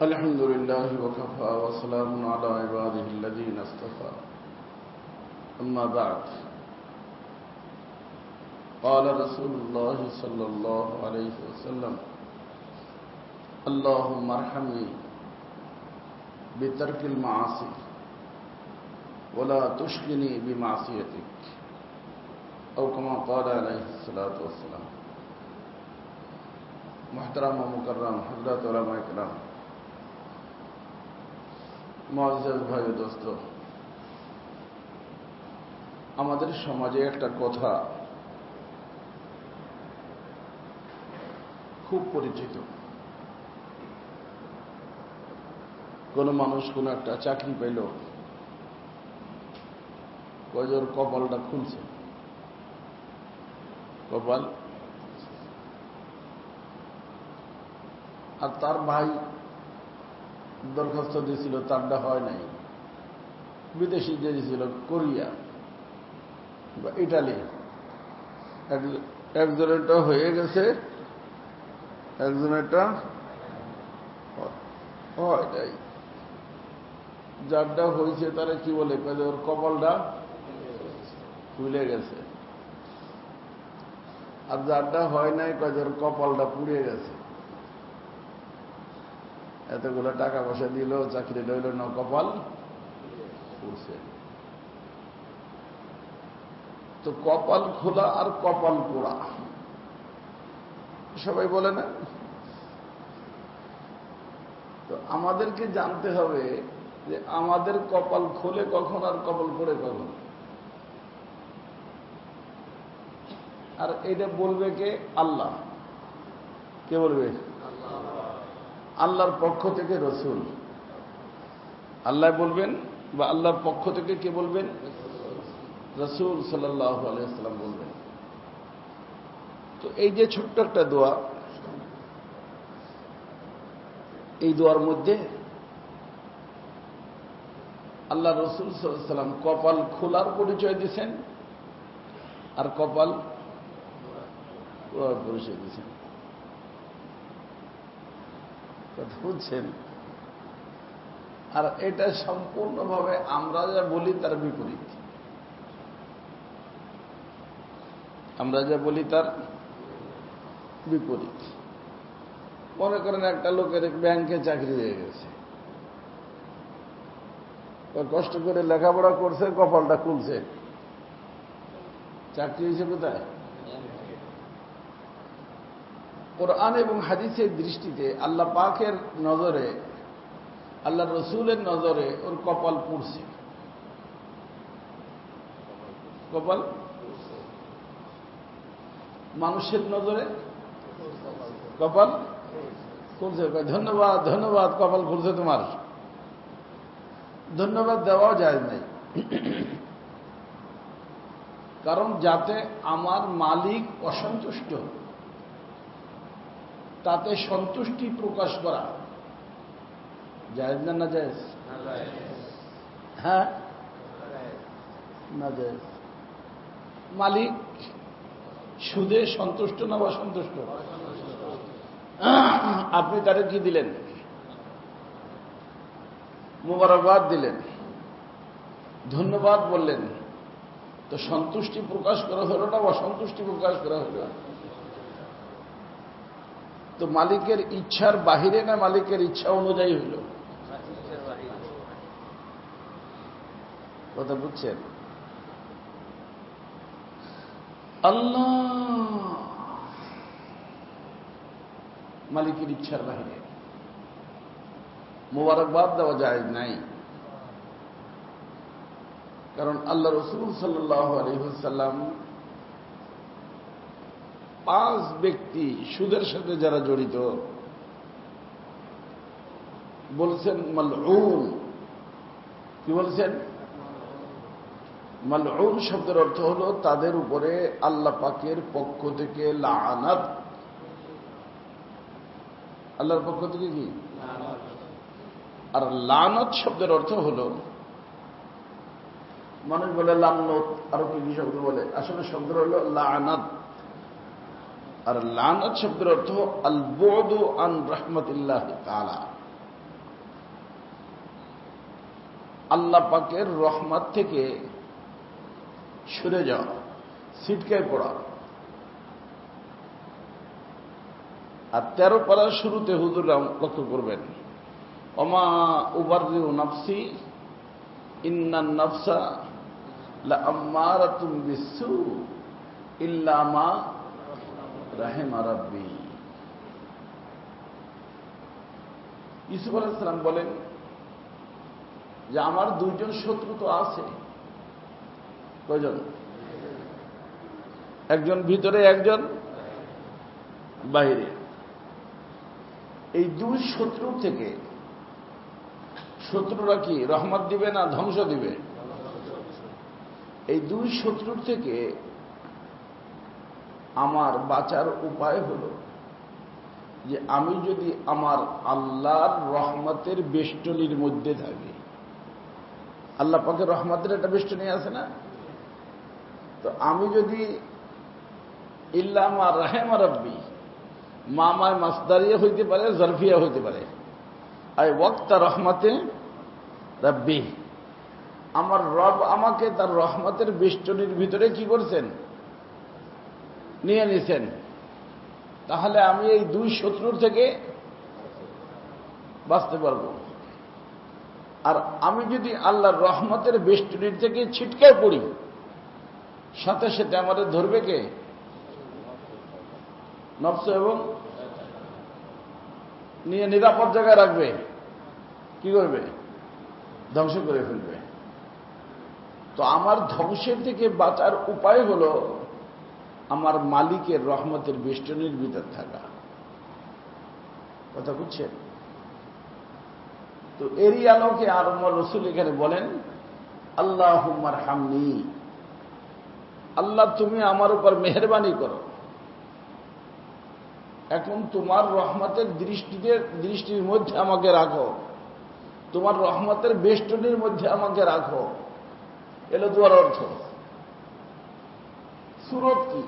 الحمد لله وكفى وسلام على عباده الذين اصطفى. أما بعد، قال رسول الله صلى الله عليه وسلم، اللهم ارحمني بترك المعاصي ولا تشقني بمعصيتك، أو كما قال عليه الصلاة والسلام. محترم ومكرم حضرت علماء کرام মহাজাজ ভাই দোস্ত, আমাদের সমাজে একটা কথা খুব পরিচিত। কোন মানুষ কোন একটা চাকরি পেল কজোর কপালটা খুলছে? কপাল? আর তার ভাই দরখাস্ত দিয়েছিল, তারটা হয় নাই। বিদেশি যে দিয়েছিল, কোরিয়া বা ইটালি। একজনেরটা হয়ে গেছে, একজনেরটা হয় নাই। যারটা হয়েছে তারা কি বলে ওর কপালটা খুলে গেছে। আর যারটা হয় নাই কাজের কপালটা পুড়ে গেছে। এতগুলো টাকা পয়সা দিল, চাকরি রইল না কপাল তো কপাল খোলা আর কপাল পোড়া। সবাই বলে না? তো আমাদেরকে জানতে হবে যে আমাদের কপাল খোলে কখন আর কপাল পড়ে কখন। আর এটা বলবে কে? আল্লাহ। কে বলবে? আল্লাহর পক্ষ থেকে রসুল। আল্লাহ বলবেন বা আল্লাহর পক্ষ থেকে কে বলবেন? রসুল সাল্লাহ আলাইসাল্লাম বলবেন। তো এই যে ছোট্ট একটা দোয়া, এই দোয়ার মধ্যে আল্লাহ রসুল সাল্লাম কপাল খোলার পরিচয় দিয়েছেন আর কপাল পরিচয় দিয়েছেন। কথা বুঝছেন? আর এটা সম্পূর্ণভাবে আমরা যা বলি তার বিপরীত। আমরা যা বলি তার বিপরীত। মনে করেন একটা লোকের ব্যাংকে চাকরি হয়ে গেছে। কষ্ট করে লেখাপড়া করছে, কপালটা খুলছে। চাকরি হয়েছে কোথায়? কোরআন এবং হাদিসের দৃষ্টিতে আল্লাহ পাকের নজরে, আল্লাহ রসুলের নজরে ওর কপাল পুড়ছে। কপাল মানুষের নজরে কপাল খুলছে ধন্যবাদ ধন্যবাদ, কপাল খুলছে তোমার। ধন্যবাদ দেওয়াও যায় নাই। কারণ যাতে আমার মালিক অসন্তুষ্ট তাতে সন্তুষ্টি প্রকাশ করা। যায় না না যায় হ্যাঁ? না যায় মালিক সুদে সন্তুষ্ট না অসন্তুষ্ট? আপনি তারে কি দিলেন? মুবারকবাদ দিলেন। ধন্যবাদ বললেন। তো সন্তুষ্টি প্রকাশ করা হলো না অসন্তুষ্টি প্রকাশ করা হলো? তো মালিকের ইচ্ছার বাহিরে না মালিকের ইচ্ছা অনুযায়ী হইল? কথা বুঝছেন? আল্লাহ মালিকের ইচ্ছার বাহিরে। মোবারকবাদ দেওয়া যায় নাই। কারণ আল্লাহ রসুল সাল্লাহ আলহ্লাম পাঁচ ব্যক্তি সুদের সাথে যারা জড়িত, বলছেন মালউন। কি বলছেন? মালউন শব্দের অর্থ হল তাদের উপরে আল্লাহ পাকের পক্ষ থেকে লানাত। আল্লাহর পক্ষ থেকে কি? আর লানত শব্দের অর্থ হল, মানুষ বলে লান্নত আরও কি কি শব্দ বলে? আসলে শব্দ হল লানাত। আর লানত শব্দের অর্থ আল বোধ আন রহমতুল্লাহ তালা আল্লাহ পাকের রহমত থেকে সরে যাওয়া সিটকায় পড়া আর তেরো পাড়ার শুরুতে হুজুরা লক্ষ্য করবেন অমা উবার নাফসি ইন্নান নাফসা লাম্মারাতুম বিসু ইল্লামা রাহেমা রাব্বি। ইসুফ আলাইসালাম বলেন যে আমার দুইজন শত্রু তো আছে। কয়জন? একজন ভিতরে, একজন বাইরে এই দুই শত্রু থেকে শত্রুরা কি রহমত দিবে না ধ্বংস দিবে? এই দুই শত্রুর থেকে আমার বাঁচার উপায় হল যে আমি যদি আমার আল্লাহর রহমতের বেষ্টনীর মধ্যে থাকি। আল্লাহ পাকে রহমতের একটা বেষ্টনী আছে না? তো আমি যদি ইল্লামা রাহেমা রব্বি মামায় মাসদারিয়া হইতে পারে, জরফিয়া হইতে পারে। আর ওয়াক্তা রহমতে রব্বি। আমার রব আমাকে তার রহমতের বেষ্টনীর ভিতরে কি করছেন? নিয়ে নিছেন। তাহলে আমি এই দুই শত্রুর থেকে বাঁচতে পারব। আর আমি যদি আল্লাহর রহমতের বেষ্টনীর থেকে ছিটকায় পড়ি, সাথে সাথে আমাদের ধরবে কে? নফস এবং নিয়ে নিরাপদ জায়গায় রাখবে। কি করবে? ধ্বংস করে ফেলবে। তো আমার ধ্বংসের থেকে বাঁচার উপায় হল আমার মালিকের রহমতের বেষ্টনীর ভিতর থাকা। কথা বুঝছেন? তো এরই আলোকে আর আমার রসুল এখানে বলেন আল্লাহ হুম্মার হামনি আল্লাহ, তুমি আমার উপর মেহরবানি করো। এখন তোমার রহমতের দৃষ্টিতে দৃষ্টির মধ্যে আমাকে রাখো। তোমার রহমতের বেষ্টনীর মধ্যে আমাকে রাখো। এলো দুয়ার অর্থ। সুরত কি?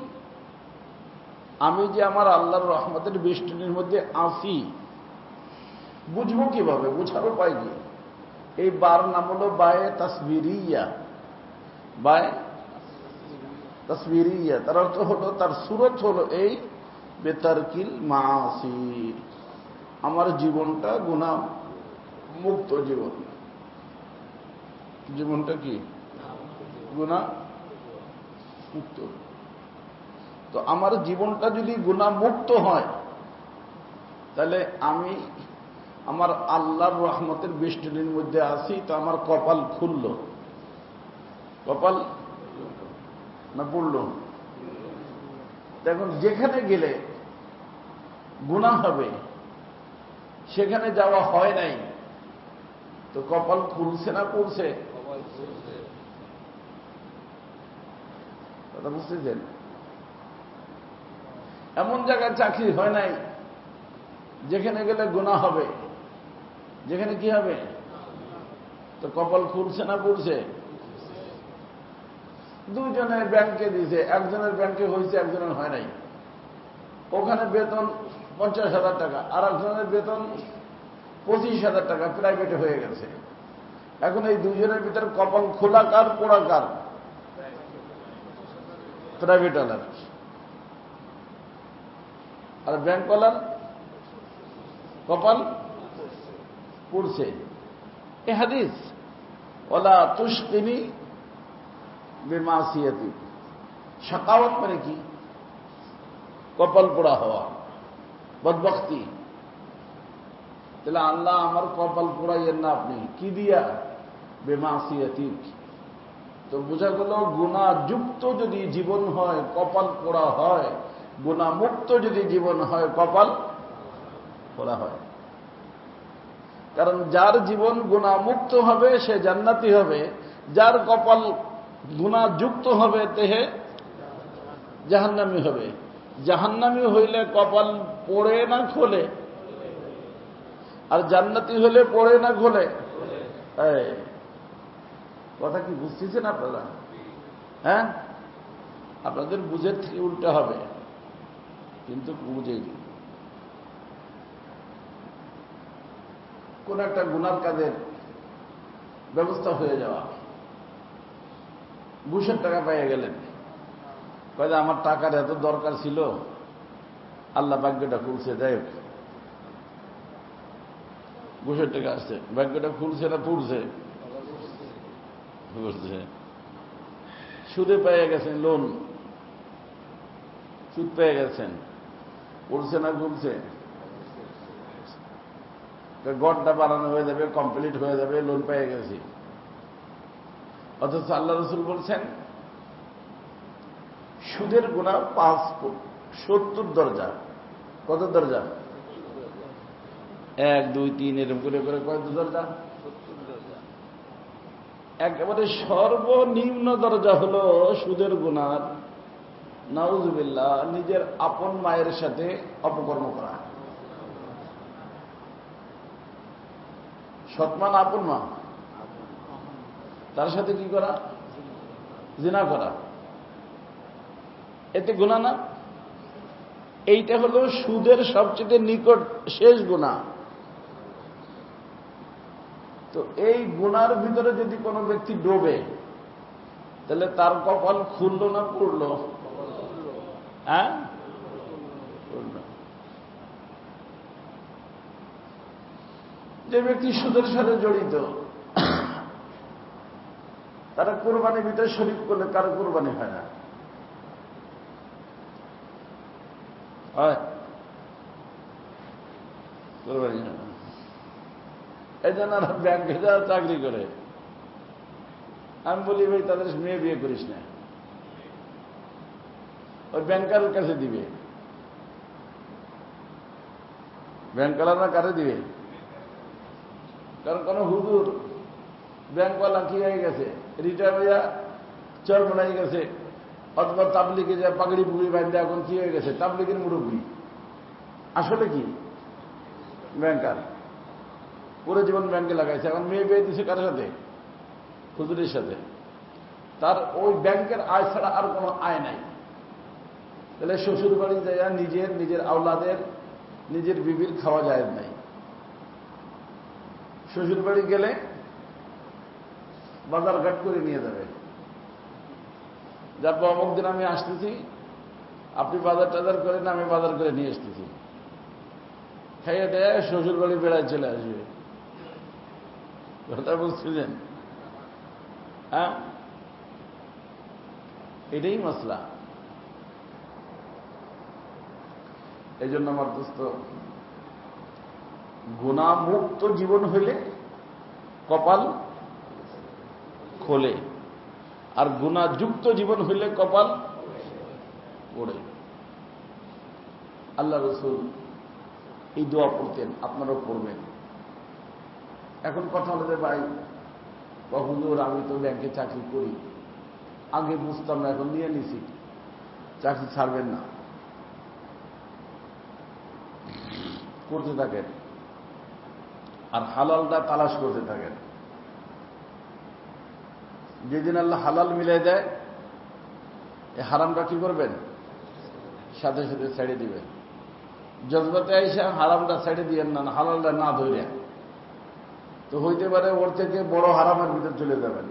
আমি যে আমার আল্লাহর রহমতের বেষ্টনীর মধ্যে আসি বুঝব কীভাবে? বুঝার উপায় কি? এই বার নাম হলো বায়ে তসবিরিয়া। বায়ে তসবিরিয়া। তার অর্থ হলো তার সুরত হলো এই বেতারকিল মাসি আমার জীবনটা গুণা মুক্ত জীবন। জীবনটা কি? গুণা মুক্ত। তো আমার জীবনটা যদি গুণামুক্ত হয় তাহলে আমি আমার আল্লাহর রহমতের বেষ্টনীর মধ্যে আসি তো আমার কপাল খুলল। কপাল না পড়ল? দেখুন যেখানে গেলে গুণা হবে সেখানে যাওয়া হয় নাই তো কপাল খুলছে না পড়ছে? কথা বুঝতেছেন? এমন জায়গায় চাকরি হয় নাই, যেখানে গেলে গুণা হবে। যেখানে কি হবে? তো কপাল খুলছে না পড়ছে? দুজনের ব্যাংকে দিছে, একজনের ব্যাংকে হয়েছে, একজনের হয় নাই। ওখানে বেতন পঞ্চাশ হাজার টাকা, আর একজনের বেতন পঁচিশ হাজার টাকা, প্রাইভেটে হয়ে গেছে। এখন এই দুজনের ভিতরে কপাল খোলা কার, পোড়া কার? প্রাইভেট ওয়ালার আর ব্যাংকওয়ালার কপাল পড়ছে। এ হাদিস ওলা তুষ্কিনী বেমাসিয়াতি। সাকাওয়াত মানে কি? কপাল পোড়া হওয়া বদবক্তি তাহলে আল্লাহ আমার কপাল পোড়াইয়েন না আপনি, কি দিয়া? বেমাসিয়াতি। তো বোঝা গেল গুণাযুক্ত যদি জীবন হয়, কপাল পোড়া হয় গুণামুক্ত যদি জীবন হয়, কপাল পোড়া হয়। কারণ যার জীবন গুণামুক্ত হবে, সে জান্নাতি হবে। যার কপাল গুণাযুক্ত হবে তেহে জাহান্নামি হবে। জাহান্নামি হইলে কপাল পড়ে না খোলে। আর জান্নাতি হলে পড়ে না খোলে। কথা কি বুঝতেছেন আপনারা? হ্যাঁ? আপনাদের বুঝের থেকে উল্টা হবে। কিন্তু বুঝেই কোন একটা গুনার কাজের ব্যবস্থা হয়ে যাওয়া। ঘুষের টাকা পেয়ে গেলেন। কয়ে আমার টাকার এত দরকার ছিল, আল্লাহ ভাগ্যটা খুলছে, যাই ঘুষের টাকা আসছে, ভাগ্যটা খুলছে না পুড়ছে বুঝছে সুদে পেয়ে গেছেন লোন সুদ পেয়ে গেছেন। উড়ছে না ঘুরছে? গড়টা বাড়ানো হয়ে যাবে কমপ্লিট হয়ে যাবে লোন পেয়ে গেছি। অথচ আল্লাহ রসুল বলছেন, সুদের গুণা পাঁচ সত্তর দরজা। কত দরজা? এক, দুই, তিন, এরকম করে করে কত দরজা? একেবারে সর্বনিম্ন দরজা হল সুদের গুণার নাউজবিল্লা নিজের আপন মায়ের সাথে অপকর্ম করা। সৎমান আপন মা? তার সাথে কি করা? জিনা করা। এতে গুণা না? এইটা হলো সুদের সবচেয়ে নিকট শেষ গুণা তো এই গুনার ভিতরে যদি কোনো ব্যক্তি ডোবে, তাহলে তার কপাল খুলল না পড়ল? হ্যাঁ? যে ব্যক্তি সুদের সাথে জড়িত তারা কোরবানির ভিতরে শরীফ করলে কারও কোরবানি হয় না। কোরবানি হয় না। এই জন্য ব্যাংকে যাওয়া চাকরি করে আমি বলি ভাই তাদের মেয়ে বিয়ে করিস না। ওই ব্যাংকারের কাছে দিবে। ব্যাংকালাররা কারে দিবে? কারণ কোন হুজুর ব্যাংকওয়ালা কি হয়ে গেছে? রিটায়ার হইয়া চর বানাই গেছে, অথবা তাবলিকে যা পাগড়ি পুগড়ি বান্ধে এখন কি হয়ে গেছে? তাবলিকের মুরব্বী। আসলে কি? ব্যাংকার। পুরো জীবন ব্যাংকে লাগাইছে। এখন মেয়ে বিয়ে দিছে কার সাথে? হুজুরের সাথে। তার ওই ব্যাংকের আয় ছাড়া আর কোনো আয় নাই। তাহলে শ্বশুর বাড়ি যায় নিজের নিজের আওলাদের, নিজের বিবির খাওয়া যায় নাই। শ্বশুর বাড়ি গেলে বাজার ঘাট করে নিয়ে যাবে। যার অমুক দিন আমি আসতেছি, আপনি বাজার টাজার করেন, আমি বাজার করে নিয়ে আসতেছি। খাইয়ে দেয় শ্বশুর বাড়ি বেড়ায় চলে আসবে। কথা বুঝছিলেন? হ্যাঁ? এটাই মশলা এই জন্য আমার দোস্ত গুণামুক্ত জীবন হইলে কপাল খোলে, আর গুণাযুক্ত জীবন হইলে কপাল পড়ে আল্লাহ রসুল এই দোয়া পড়তেন, আপনারাও পড়বেন। এখন কথা হলো যে ভাই হুজুর, আমি তো ব্যাংকে চাকরি করি। আগে বুঝতাম না, এখন নিয়ে নিছি। চাকরি ছাড়বেন না। করতে থাকেন। আর হালালটা তালাশ করতে থাকেন। যেদিন আল্লাহ হালাল মিলে দেয়, এই হারামটা কি করবেন? সাথে সাথে ছেড়ে দিবেন। জজবাতে আইসা হারামটা ছেড়ে দিয়েন না হালালটা না ধরে তো হইতে পারে ওর থেকে বড় হারামের ভিতরে চলে যাবেন।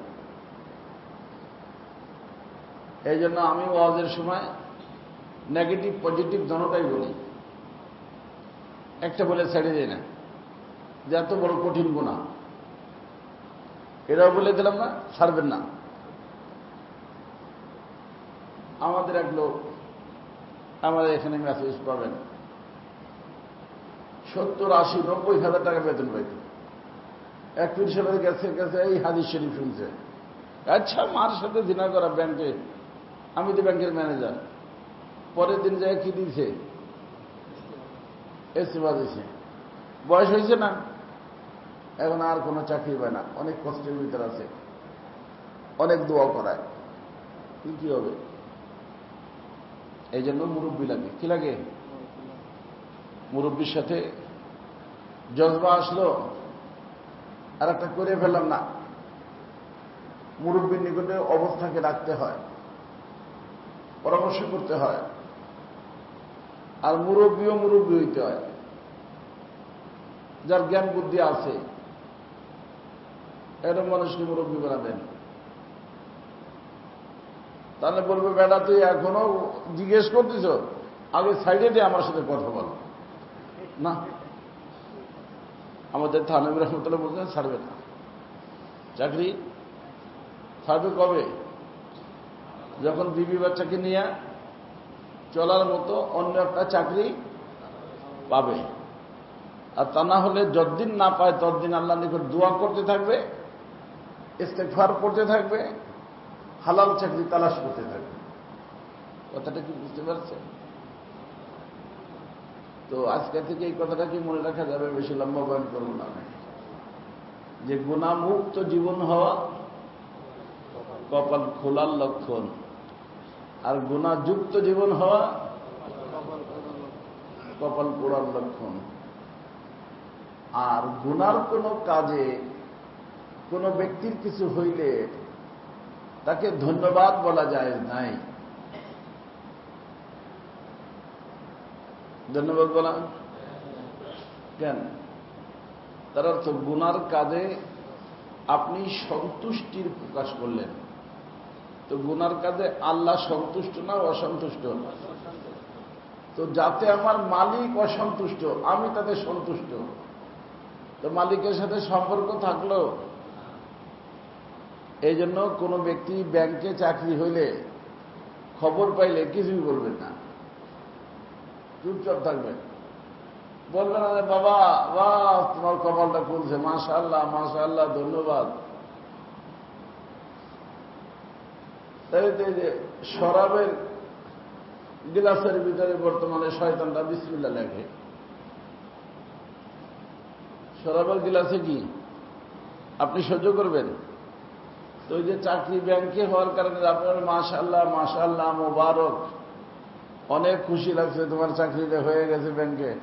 এই জন্য আমি ওয়াজের সময় নেগেটিভ পজিটিভ দনোটাই বলি। একটা বলে ছেড়ে দিই না। যে এত বড় কঠিন গুণা এটাও বলে দিলাম না, ছাড়বেন না। আমাদের এক লোক আমাদের এখানে মেসেজ পাবেন। সত্তর, আশি, নব্বই হাজার টাকা বেতন পাইত। এক পীর সাহেবের কাছে কাছে এই হাদিস শরীফ শুনছে। আচ্ছা মার সাথে দিনা করা ব্যাংকে, আমি তো ব্যাংকের ম্যানেজার পরের দিন যায় কি দিয়েছে এস্তিমা দিয়েছে বয়স হয়েছে না? এখন আর কোনো চাকরি পায় না। অনেক কষ্টের ভিতরে আছে। অনেক দোয়া করায়। কি হবে? এই জন্য মুরব্বী লাগে। কি লাগে? মুরব্বীর সাথে জজবা আসলো। আর একটা করে ফেললাম না। মুরব্বীর নিকটে অবস্থাকে রাখতে হয়। পরামর্শ করতে হয়। আর মুরব্বীও মুরব্বী হইতে হয়। যার জ্ঞান বুদ্ধি আছে, এরকম মানুষকে মুরব্বী বানাবেন? তাহলে বলবে, বেটা, তুই এখনও জিজ্ঞেস করতেছ, আগে সাইডে দিয়ে আমার সাথে কথা বল। না। আমাদের থানবী রহমতুল্লাহ বলছেন, ছাড়বে না। চাকরি? ছাড়বে কবে? যখন বিবি বাচ্চাকে নিয়ে চলার মতো অন্য একটা চাকরি পাবে। আর তা না হলে যতদিন না পায় ততদিন আল্লাহ নিকট দোয়া করতে থাকবে ইস্তেফার করতে থাকবে, হালাল চাকরি তালাশ করতে থাকবে। কথাটা কি বুঝতে পারছেন? তো আজকে থেকে এই কথাটা কি মনে রাখা যাবে? বেশি লম্বা বয়ন না। যে গুণামুক্ত জীবন হওয়া কপাল খোলার লক্ষণ। আর গুণাযুক্ত জীবন হওয়া কপাল পোড়ার লক্ষণ। আর গুনার কোনো কাজে কোনো ব্যক্তির কিছু হইলে তাকে ধন্যবাদ বলা যায় নাই। ধন্যবাদ বলা কেন? তার অর্থ গুনার কাজে আপনি সন্তুষ্টির প্রকাশ করলেন। তো গুনার কাজে আল্লাহ সন্তুষ্ট না অসন্তুষ্ট? তো যাতে আমার মালিক অসন্তুষ্ট, আমি তাতে সন্তুষ্ট। তো মালিকের সাথে সম্পর্ক থাকল? এই জন্য কোনো ব্যক্তি ব্যাংকে চাকরি হইলে খবর পাইলে কিছুই বলবেন না। চুপচাপ থাকবেন। বলবেন বাবা, বাহ, তোমার কপালটা খুলছে। মাশা আল্লাহ মাশা আল্লাহ ধন্যবাদ। তাই তো এই যে শরাবের গিলাসের ভিতরে বর্তমানে শয়তানটা বিসমিল্লা লেখে। শরাবের গিলাসে কি? আপনি সহ্য করবেন? তো ওই যে চাকরি ব্যাংকে হওয়ার কারণে আপনার মাশাল্লাহ মাশাল্লাহ মোবারক, অনেক খুশি লাগছে তোমার চাকরিটা হয়ে গেছে ব্যাংকে।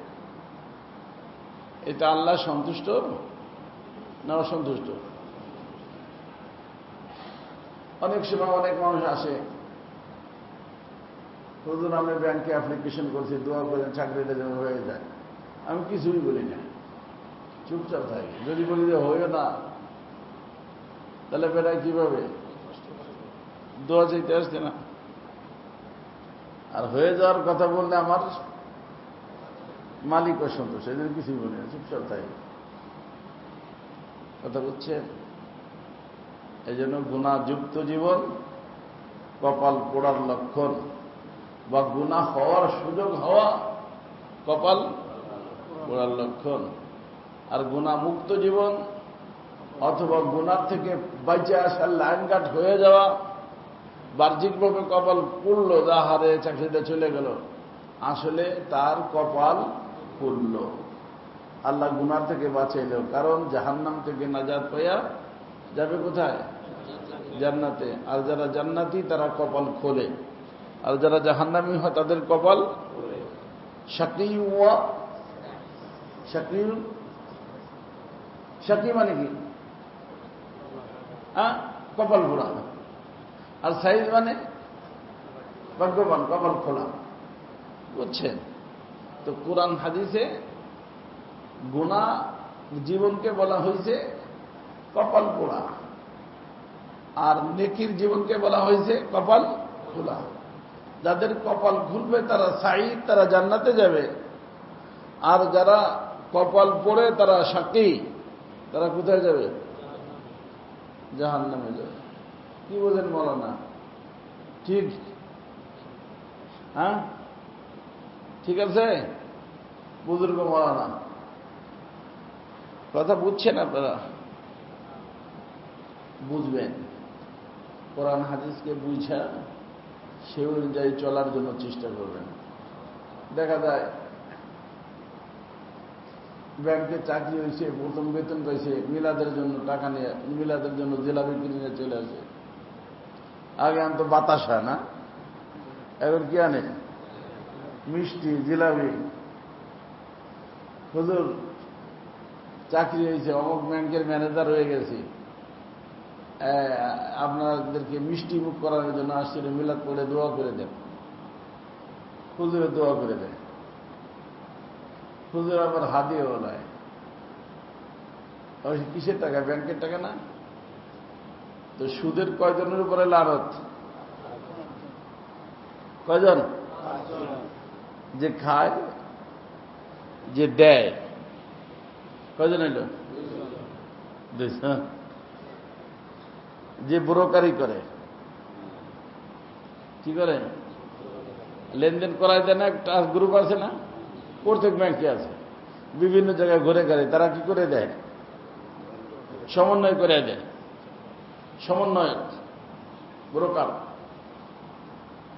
এটা আল্লাহ সন্তুষ্ট না অসন্তুষ্ট? অনেক সময় অনেক মানুষ আসে। হুজুর, আমি ব্যাংকে অ্যাপ্লিকেশন করছি, দোয়া করে চাকরিটা যেন হয়ে যায়। আমি কিছুই বলি না। চুপচাপ থাকি। যদি বলি যে হইও না, তাহলে বেড়ায় কীভাবে? দোয়া চাইতে আসছে না। আর হয়ে যাওয়ার কথা বললে আমার মালিক অসন্তোষ জন্য কিছুই বলি না, চুপচাপ থাকি। কথা বুঝছেন? এই জন্য গুণাযুক্ত জীবন কপাল পোড়ার লক্ষণ বা গুণা হওয়ার সুযোগ হওয়া কপাল পোড়ার লক্ষণ। আর গুণামুক্ত জীবন অথবা গুণার থেকে বাইচে আসার লাইন কাট হয়ে যাওয়া, বাহ্যিকভাবে কপাল পুড়ল, যা হারে চাকরিটা চলে গেল, আসলে তার কপাল পুড়ল। আল্লাহ গুনার থেকে বাঁচাইল কারণ জাহান্নাম থেকে নাজাদ পাইয়া যাবে কোথায়? জান্নাতে। আর যারা জান্নাতি, তারা কপাল খোলে। আর যারা জাহান্নামি হয়, তাদের কপাল সাকি সাকি সাকি মানে কি? কপাল ঘোরা। আর সাইজ মানে ভাগ্যবান, কপাল খোলা। বুঝছেন? তো কোরআন হাদিসে গুণা জীবনকে বলা হয়েছে কপাল পোড়া। আর নেকির জীবনকে বলা হয়েছে কপাল খোলা। যাদের কপাল খুলবে, তারা সাইদ তারা জান্নাতে যাবে। আর যারা কপাল পড়ে, তারা সাকি, তারা কোথায় যাবে? জাহান নামে যাবে। কি বোঝেন মৌলানা? ঠিক? হ্যাঁ? ঠিক আছে? বুজুর্গ মৌলানা। কথা বুঝছেন আপনারা? বুঝবেন। কোরআন হাদিসকে বুঝা সে অনুযায়ী চলার জন্য চেষ্টা করবেন। দেখা যায়, ব্যাংকে চাকরি হয়েছে, প্রথম বেতন পাইছে, মিলাদের জন্য টাকা নিয়ে, মিলাদের জন্য জেলাপি কিনে নিয়ে চলে আসে। আগে আনতো বাতাসা না, এখন কি আনে? মিষ্টি, জিলাপি। হুজুর, চাকরি হয়েছে, অমুক ব্যাংকের ম্যানেজার হয়ে গেছি। আপনাদেরকে মিষ্টি মুখ করানোর জন্য আসছিল মিলাদ করে দোয়া করে দেন। হুজুরে দোয়া করে দেয় হুজুর আবার হাদিয়েও নেয় কিসের টাকা? ব্যাংকের টাকা না? তো সুদের কয়জনের উপরে লানত? কয়জন? যে খায়, যে দেয়। কয়জন এটা দুইজন। যে ব্রোকারি করে। কি করে? লেনদেন করাই দেয় না একটা গ্রুপ আছে না? প্রত্যেক ব্যাংকে আছে। বিভিন্ন জায়গায় ঘুরে ঘুরে। তারা কি করে দেয়? সমন্বয় করে দেয়। সমন্বয় ব্রোকার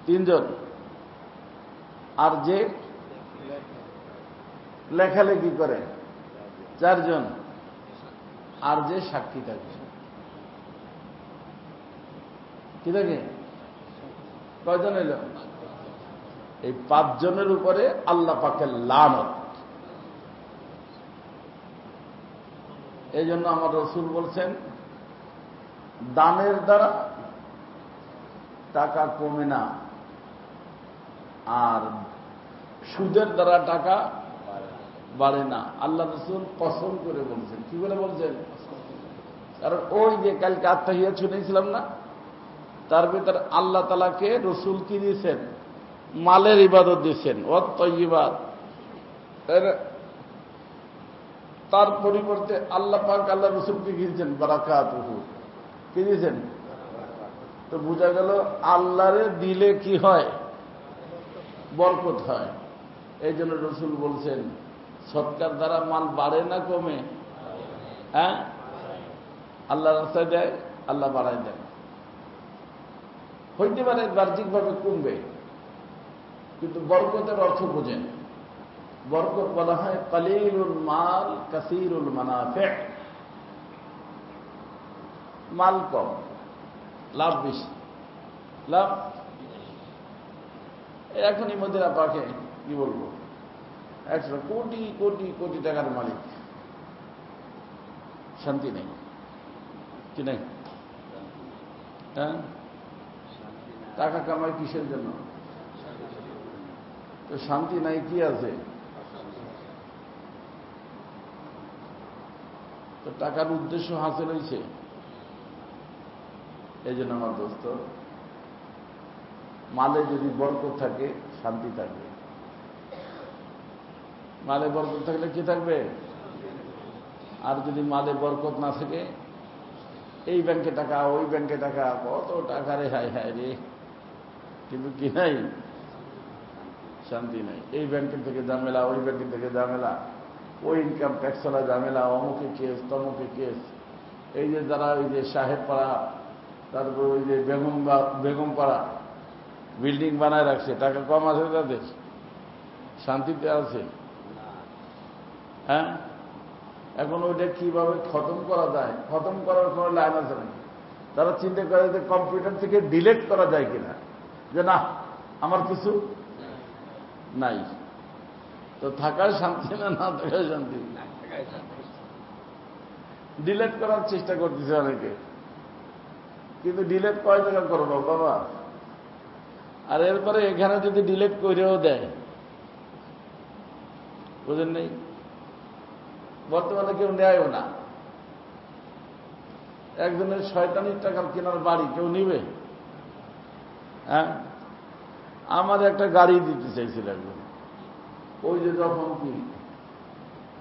তিনজন। আর যে লেখালেখি করে, চারজন। আর যে সাক্ষী থাকে। কি থাকে কয়জন এলো? এই পাঁচজনের উপরে আল্লাহ পাকের লানত। এই জন্য আমার রসুল বলছেন, দানের দ্বারা টাকা কমে না, আর সুদের দ্বারা টাকা বাড়ে না। আল্লাহ রসুল কসম করে বলছেন। কি বলে বলছেন? কারণ ওই যে কালকে আত্মাহিয়া শুনেছিলাম না? তার ভিতরে আল্লাহ তালাকে রসুল কি দিয়েছেন? মালের ইবাদত দিয়েছেন। ও তার পরিবর্তে আল্লাহ পাক আল্লাহ রসুলকে গিয়েছেন বারাকাত কি দিয়েছেন? তো বোঝা গেল আল্লাহরে দিলে কি হয়? বরকত হয়। এই জন্য রসুল বলছেন, সৎকার দ্বারা মাল বাড়ে না কমে? হ্যাঁ? আল্লাহ রাস্তায় দেয়, আল্লাহ বাড়ায় দেয়। হইতে পারে বাহ্যিকভাবে কমবে, কিন্তু বরকতের অর্থ বোঝেন। বরকত বলা হয় কালিলুল মাল কাসিরুল মানাফে মাল কম, লাভ বেশি। লাভ? এখনই মধ্যে পাকে, কি বলব? একশো কোটি কোটি কোটি টাকার মালিক। শান্তি নেই, কি নেই? হ্যাঁ? টাকা কামাই কিসের জন্য? তো শান্তি নাই, কি আছে? তো টাকার উদ্দেশ্য হাসিল হয়েছে এই জন্য আমার দোস্ত, মালে যদি বরকত থাকে, শান্তি থাকবে। মালে বরকত থাকলে কি থাকবে? আর যদি মালে বরকত না থাকে, এই ব্যাংকে টাকা, ওই ব্যাংকে টাকা, কত টাকা রে, হায় হায় রে। কিন্তু কি নাই? শান্তি নাই। এই ব্যাংকের থেকে ঝামেলা, ওই ব্যাংকের থেকে ঝামেলা। ওই ইনকাম ট্যাক্সওয়ালা ঝামেলা, অমুকে কেস তমুকে কেস এই যে যারা ওই যে সাহেব পাড়া, তারপর ওই যে বেগম বেগম পাড়া বিল্ডিং বানায় রাখছে, টাকা কম আছে তাদের? শান্তিতে আছে? হ্যাঁ? এখন ওইটা কীভাবে খতম করা যায়? খতম করার কোনো লাইন আছে তারা চিন্তা করে যে কম্পিউটার থেকে ডিলেট করা যায় কিনা? যে না, আমার কিছু নাই। তো থাকার শান্তি না না থাকার শান্তি? ডিলেট করার চেষ্টা করতেছে অনেকে। কিন্তু ডিলেট কয় জায়গা করব, বাবা? আর এরপরে এখানে যদি ডিলেট করেও দেয়, বুঝেন নেই? বর্তমানে কেউ নেয়ও না। একজনের শয়তানির টাকার কেনার বাড়ি কেউ নিবে? হ্যাঁ? আমার একটা গাড়ি দিতে চাইছিল একজন ওই যে যখন কি?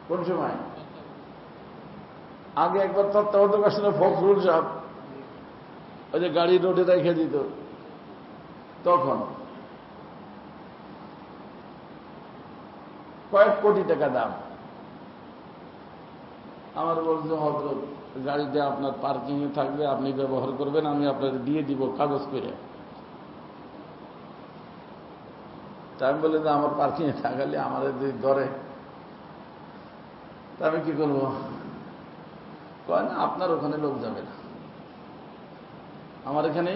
কোন সময়? আগে একবার তত্ত্বাবধায়ক আসলে ফখরুল সাহেব। ওই যে গাড়ি রোডে রেখে দিত। তখন কয়েক কোটি টাকা দাম। আমার বলছে, হজরত গাড়িটা আপনার পার্কিংয়ে থাকবে, আপনি ব্যবহার করবেন, আমি আপনাকে দিয়ে দিব কাগজ করে। তা আমি বলে যে আমার পার্কিংয়ে থাকালে আমাদের যদি ধরে, তা আমি কি করব? কয়, না, আপনার ওখানে লোক যাবে না। আমার এখানে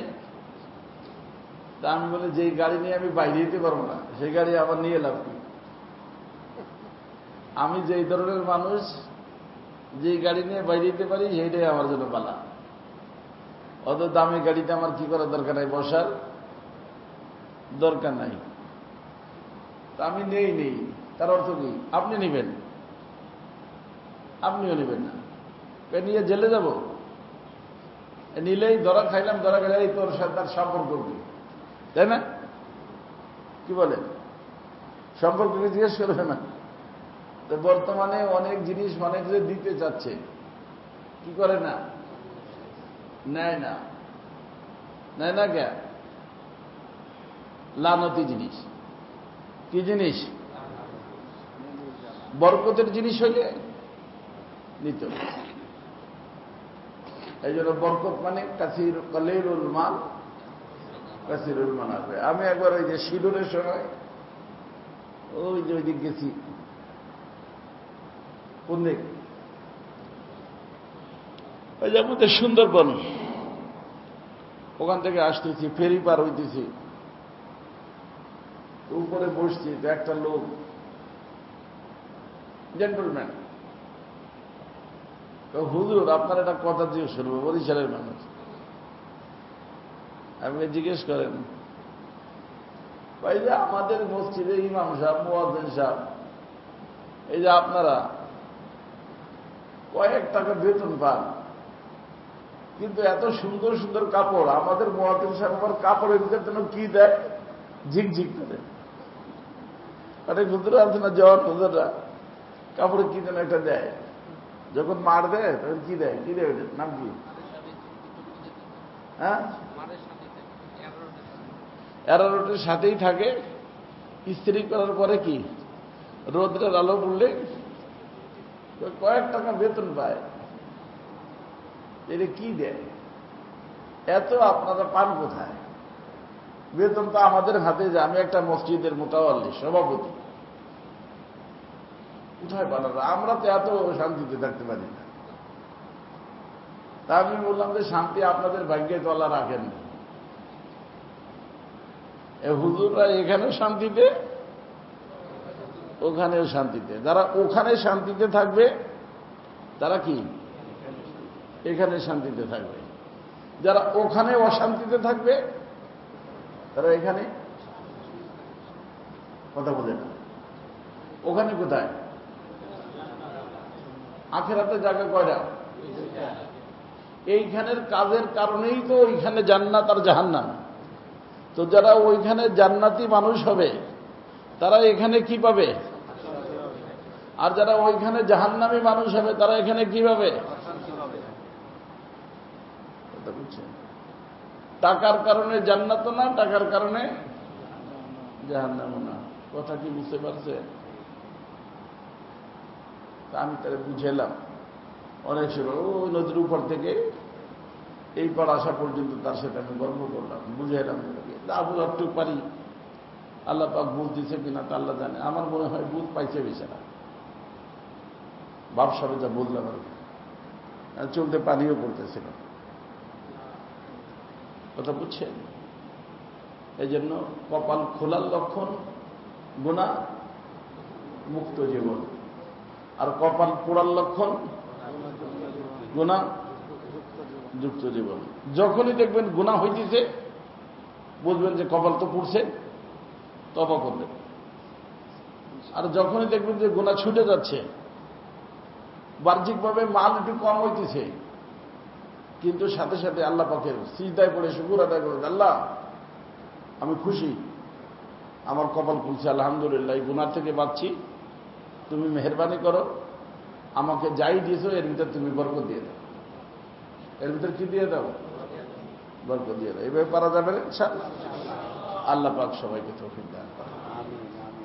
তা আমি বলি যেই গাড়ি নিয়ে আমি বাইরে যেতে পারব না, সেই গাড়ি আবার নিয়ে লাভ আমি যেই ধরনের মানুষ যে গাড়ি নিয়ে বাইরে যেতে পারি, সেইটাই আমার জন্য পালা। অত দামি গাড়িতে আমার কি করার দরকার নাই, বসার দরকার নাই। তা আমি নেই নেই। তার অর্থ কি? আপনি নেবেন। আপনিও নেবেন না। এ নিয়ে জেলে যাব। নিলেই ধরা খাইলাম, ধরা খাইলে তোর সাথে তার সম্পর্ক কি? তাই না? কি বলেন সম্পর্ককে জিজ্ঞেস করবে না? তো বর্তমানে অনেক জিনিস অনেক যে দিতে চাচ্ছে, কি করে না? নেয় না। নেয় না কে? লানতি জিনিস। কি জিনিস? বরকতের জিনিস হইলে নিত এই জন্য বরকত মানে কাসির, কলেরুল মাল, কাসিরুল আসবে আমি একবার ওই যে শিলুরের সময় ওই যে ওই দিক গেছি। কোন দিক ওই যে আমাদের সুন্দরবন। ওখান থেকে আসতেছি, ফেরি পার হইতেছি। উপরে বসছি তো একটা লোক। জেন্টলম্যান হুজুর, আপনার একটা কথা দিয়ে শুনব, বরিশালের মানুষ। আপনি জিজ্ঞেস করেন ওই যে আমাদের মসজিদে ইমাম সাহেব, মোয়াজ্জেন সাহেব, এই যে আপনারা কয়েক টাকা বেতন পান, কিন্তু এত সুন্দর সুন্দর কাপড়, আমাদের মোয়াজ্জেন সাহেব আবার কাপড়ের ভিতরে যেন কি দেয়? ঝিকঝিক করে। অনেক হুজুর আছে না জওয়ান হুজুররা কাপড়ে কি যেন একটা দেয়। যখন মার দেয়, তখন কি দেয়? কি দেয় ওটার নাম কি? হ্যাঁ? এরারোটের সাথেই থাকে। স্ত্রী করার পরে কি? রোদ্রের আলো পড়লে কয়েক টাকা বেতন পায়। এটা কি দেয়? এত আপনারা পান কোথায়? বেতন তো আমাদের হাতে যে আমি একটা মসজিদের মোটাওয়াল্লি সভাপতি। কোথায় পালার আমরা তো এত শান্তিতে থাকতে পারি না। তা আমি বললাম যে শান্তি আপনাদের ভাগ্যে তলা রাখেন হুজুররা এখানেও শান্তিতে, ওখানেও শান্তিতে। যারা ওখানে শান্তিতে থাকবে, তারা কি? এখানে শান্তিতে থাকবে। যারা ওখানে অশান্তিতে থাকবে তারা এখানে কথা বলে না। ওখানে কোথায়? আখেরাতে জায়গা কয়টা? এইখানের কাজের কারণেই তো ওইখানে জান্নাত আর জাহান্নাম। তো যারা ওইখানে জান্নাতি মানুষ হবে তারা এখানে কি পাবে? আর যারা ওইখানে জাহান্নামি মানুষ হবে তারা এখানে কি পাবে? কথা বুঝছেন? টাকার কারণে জান্নাত না, টাকার কারণে জাহান্নাম না। কথা কি বুঝতে পারছে? আমি তারা বুঝেলাম অনেক সময় ওই নদীর উপর থেকে এই পর আসা পর্যন্ত তার সাথে আমি গর্ব করলাম, বুঝাইলাম আবু একটু পারি। আল্লাহ পাক বুঝ দিছে কিনা তা আল্লাহ জানে। আমার মনে হয় বুধ পাইছে বেচারা। ব্যবসারে যা বুঝলাম আর চলতে পানিও পড়তেছিল। কথা বুঝছেন? এই জন্য কপাল খোলার লক্ষণ, গুণা, মুক্ত জীবন। আর কপাল পোড়ার লক্ষণ, গুণা, যুক্ত জীবন। যখনই দেখবেন গুণা হইতেছে, বুঝবেন যে কপাল তো পুড়ছে, তবা করবেন। আর যখনই দেখবেন যে গুণা ছুটে যাচ্ছে, বাহ্যিকভাবে মাল একটু কম হইতেছে কিন্তু সাথে সাথে আল্লাহ পাকের সিজদায় পড়ে শুকুর আদায় করে আল্লাহ আমি খুশি। আমার কপাল খুলছে আলহামদুলিল্লাহ। এই গুনার থেকে বাঁচছি। তুমি মেহরবানি করো। আমাকে যাই দিয়েছ এর ভিতর তুমি বরকত দিয়ে দাও। এর ভিতর কি দিয়ে দাও? বরকত দিয়ে দাও। এইভাবে পারা যাবে না আল্লাহ পাক সবাইকে তৌফিক দান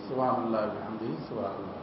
সুবহানাল্লাহ বিহামদিহি সুবহানাল্লাহ।